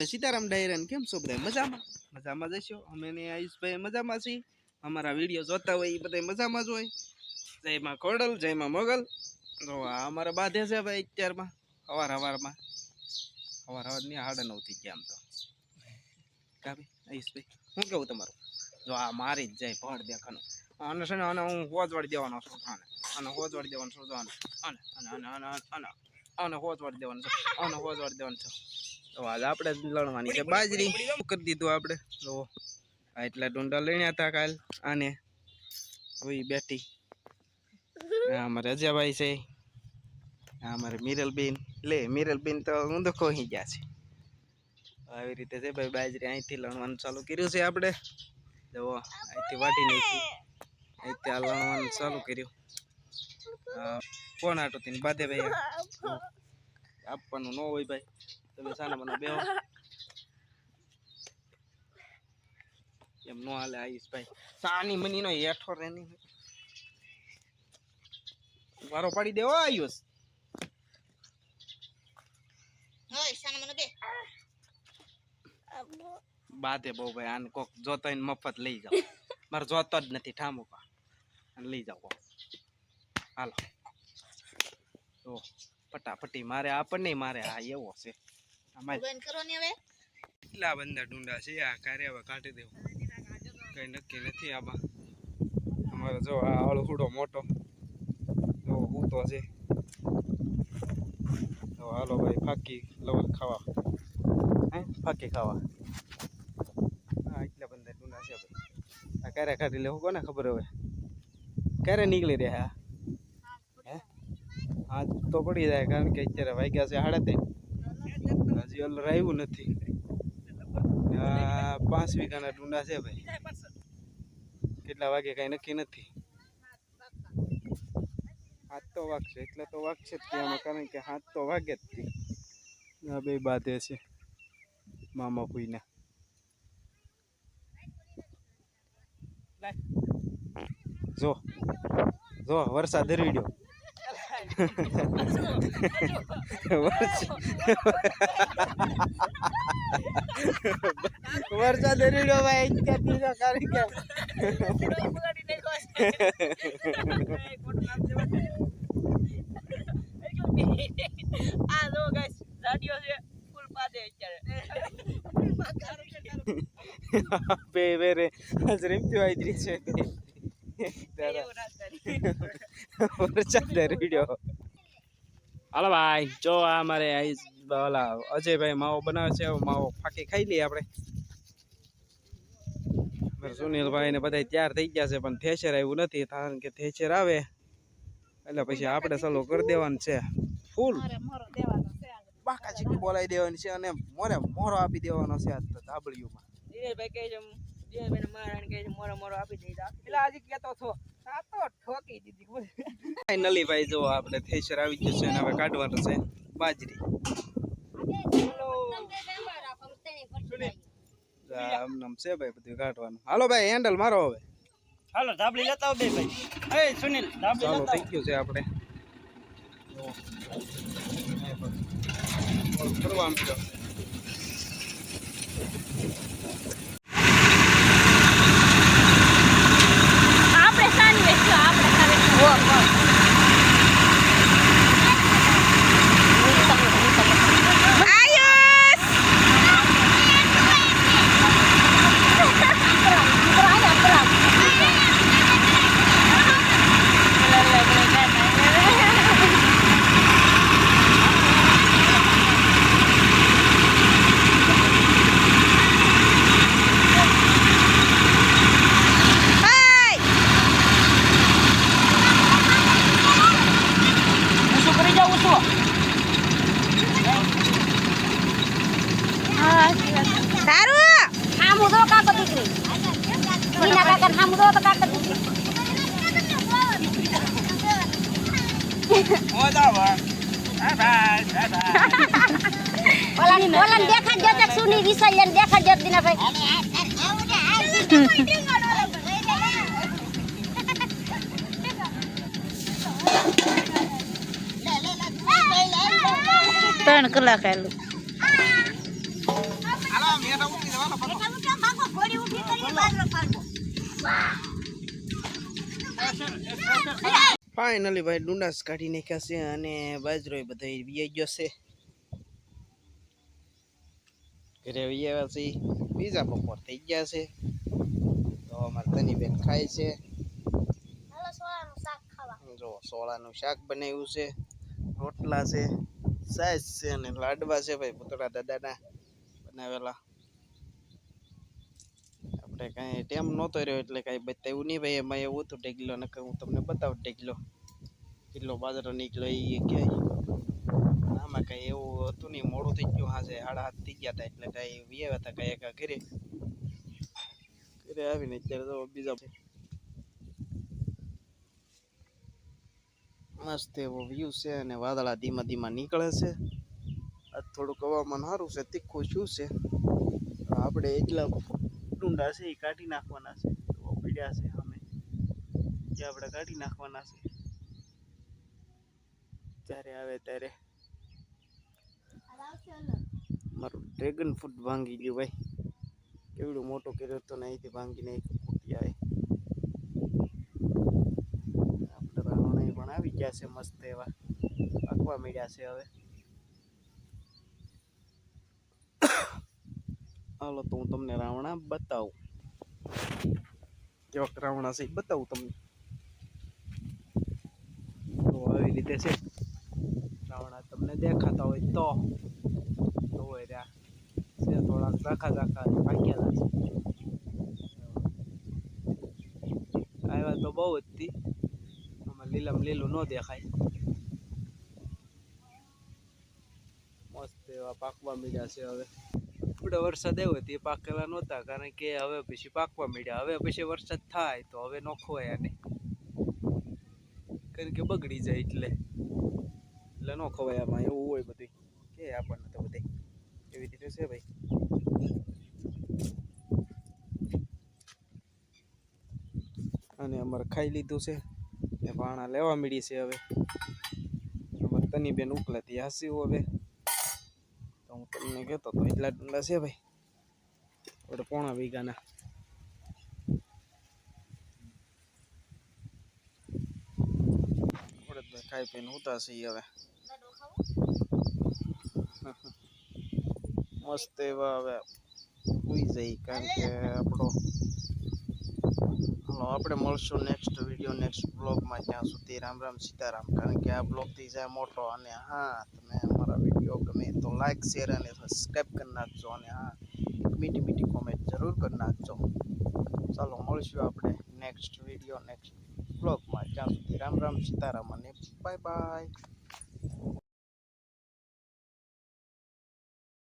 સીતારામ ડાયરાન કેમ છો બધા? મજામાં? મજામાં જશો અમે ને આયુષભાઈ મજામાં છીએ. અમારા વીડિયો જોતા હોય એ બધા મજામાં જ હોય. જયમાં કોડલ જયમાં મોગલ. તો આ અમારા બાધે છે ભાઈ અત્યારમાં અવાર સવારમાં અવાર સવારની સાડા નવ થઈ ગયા આમ તો. કા ભાઈ આયુષભાઈ શું કેવું તમારું? જો આ મારી જ જાય ભળ દેખાનું અને છે ને અને હું હોજવાડી દેવાનો છું. આને અને હોજવાડી દેવાનો છું. જો આને અને અને અને અને આને હોજવાડી દેવાનું છું. અને હોજવાડી દેવાનું છે. તો આજ આપણે જ લણવાની છે બાજરી. કરી દીધું આપણે. તો આ એટલા ડુંડા લણ્યા હતા કાલ. આને હવે બેઠી. અમારે અજાભાઈ છે. આ અમારે મિરલબેન. લે મિરલબેન તો હું ખોહી ગયા છે. આવી રીતે છે ભાઈ બાજરી અહીંથી લણવાનું ચાલુ કર્યું છે આપણે. જો અહીંથી વાટી નાખી અહીંથી આ લણવાનું ચાલુ કર્યું. કોણ આટો તીને બાધે ભાઈ. આપવાનું ન હોય ભાઈ. તમે સાના મને બેહો એમ નો હાલે આવીશ ભાઈ. સાની મની નો હેઠો રેની વારો પાડી દેવો આયુષ બાતે બહુ ભાઈ આને કોક જોતો ને મફત લઈ જાઓ. મારે જોતો જ નથી ઠામો પા લઈ જાઓ કોક. હાલો. તો ફટાફટી મારે આપણને મારે આ એવો છે. અમારે કેટલા બંદા ડુંડા છે? આ કારે હવે કાઢી દેવું. કઈ નક્કી નથી આમાં. અમારો જો આ અળહુડો મોટો. જો ઉતો છે. તો હાલો ભાઈ ફાકી લવલ ખાવા. હે? ફાકી ખાવા. હા એટલા બંદા ડુંડા છે ભાઈ આ ક્યારે કાઢી લેવું કોને ખબર હવે? ક્યારે નીકળી રહ્યા. હે? હા તો પડી જાય કારણ કે અત્યારે વાગ્યા છે સાડા ત્રણ. હજી અલર આવ્યું નથી. આ પાંચ વીઘાના ડુંડા છે ભાઈ. કેટલા વાગે કઈ નક્કી નથી. હાથ તો વાગશે એટલે તો વાગશે જ ત્યાં કારણ કે હાથ તો વાગે જ તે. આ બે બાધે છે મામા પુઈના જો જો વરસાદ હરવીડ્યો વરસાદ હરવીડ્યો ભાઈ અત્યારથી તો કારણ કે. આ જો ગાઈસ છે ફૂલ પાદે અત્યારે. બે બે રે આજ રીમતી આવી રહી છે. એવું ના કરી વરસાદ હાલો ભાઈ જો આ મારે ઓલા અજયભાઈ માવો બનાવે છે માવો ફાકી ખાઈ લઈએ આપણે. અમારે સુનિલભાઈ ને બધા તૈયાર થઈ ગયા છે પણ થેચર આવ્યું નથી કારણ કે થેચર આવે. એટલે પછી આપણે સલો કરી દેવાનું છે. ફૂલ. મોરો દેવાનો છે બાકા ચીકી બોલાવી દેવાની છે અને મોરે મોરો આપી દેવાનો છે આ તો ધાબળીઓમાં. દિનેશભાઈ કહે છે દિનેશભાઈ ને મારા કહે છે મોરો મોરો આપી દીધા. એટલે આજે કેતો છો આ તો ઠોકી દીધી ફાઇનલી ભાઈ જો આપણે થેસર આવી ગયું છે અને હવે કાઢવાનું છે બાજરી. આમ છે ભાઈ બધું કાઢવાનું. હાલો ભાઈ હેન્ડલ મારો હવે. હાલો ધાબળી લેતા બે ભાઈ. એ સુનિલ ધાબળી લેતા થઈ ગયું છે આપણે સાની વેચ્યો આપણે ખાવે શું કરી જાવું છું સારું આમ ઉધો કાકો દીકરી મીના ઉધો તો કાકો ઓલાની ઓલાને દેખાડ જો તક સુની દીના ભાઈ ત્રણ કલાક આવેલું ભાગો ઘોડી ફાઇનલી ભાઈ ડુંડાસ કાઢી નાખ્યા છે અને બાજરો બધો વીઆઈ ગયો છે. ઘરે આવ્યા છે. બીજા બપોર થઈ ગયા છે. તો અમારે તની બેન ખાય છે. જો સોળાનું શાક બનાવ્યું છે. રોટલા છે સાઈઝ છે અને લાડવા છે ભાઈ. પુતળા દાદાના બનાવેલા. આપણે કાંઈ ટેમ નહોતો રહ્યો એટલે કાંઈ બતાવ્યું નહીં ભાઈ, એમાં એવું હતું ઢેગલો, નકર હું તમને બતાવું ઢેગલો. કેટલો બાજરો નીકળ્યો એ ક્યાંય. આમાં કાંઈ એવું હતું નહીં, મોડું થઈ ગયું હાજે સાડા હાથ થઈ ગયા હતા એટલે કાંઈ વ્યાવ્યા હતા કાંઈ એકા ઘરે. ઘરે આવીને અત્યારે તો બીજા મસ્ત એવો વ્યૂ છે અને વાદળા ધીમા ધીમા નીકળે છે. આજ થોડુંક હવામાન સારું છે, તીખું શું છે? આપણે એટલા ડુંડા છે એ કાઢી નાખવાના છે. તો છે સામે. જે આપણે કાઢી નાખવાના છે. જ્યારે આવે ત્યારે. મારું ડ્રેગન ફ્રૂટ ભાંગી ગયું ભાઈ. કેવડું મોટું કર્યું તો અહીંથી ભાંગીને એક ફૂટી આવે. આપણે રાવણે પણ આવી ગયા છે મસ્ત એવા. પાકવા મળ્યા છે હવે. હાલો તો હું તમને રાવણા બતાવું. કેવાક રાવણા છે બતાવું તમને. તો આવી રીતે છે. રાવણા તમને દેખાતા હોય તો. તો હોય રહ્યા. છે થોડાક ઝાખા ઝાખા પાક્યા છે. આવ્યા તો બહુ જ હતી. આમાં લીલામ લીલું ન દેખાય. મસ્ત એવા પાકવા મીડ્યા છે હવે. થોડો વરસાદ આવ્યો તે પાકેલા નહોતા, કારણ કે હવે પછી પાકવા માંડ્યા. હવે પછી વરસાદ થાય તો હવે નો ખોવાય આને. કારણ કે બગડી જાય એટલે. એટલે નો ખવાય આમાં, એવું હોય બધું કે આપણને તો બધે. એવી રીતે છે ભાઈ. અને અમારે ખાઈ લીધું છે. ને ભાણા લેવા મળી છે હવે. અમારે તની બેન ઉકલાતી હાસ્યું હવે. તમને કહેતો તો એટલા ડુંડા છે ભાઈ. આપણે પોણા વીઘાના. ખાઈ પીને ઉતા છીએ હવે. મસ્ત એવા હવે ઉઈ જઈ કારણ કે આપણો હાલો આપણે મળશું નેક્સ્ટ વીડિયો નેક્સ્ટ બ્લોગમાં ત્યાં સુધી. રામ રામ, સીતારામ. કારણ કે આ બ્લોગ થઈ જાય મોટો અને હા ગમે તો લાઇક શેર અને સબસ્ક્રાઈબ કરી નાખજો અને એક મીઠી મીઠી કોમેન્ટ જરૂર કરી નાખજો. ચાલો, મળશું આપણે નેક્સ્ટ વીડિયો નેક્સ્ટ બ્લોગમાં ત્યાં સુધી રામ રામ, સીતારામ અને બાય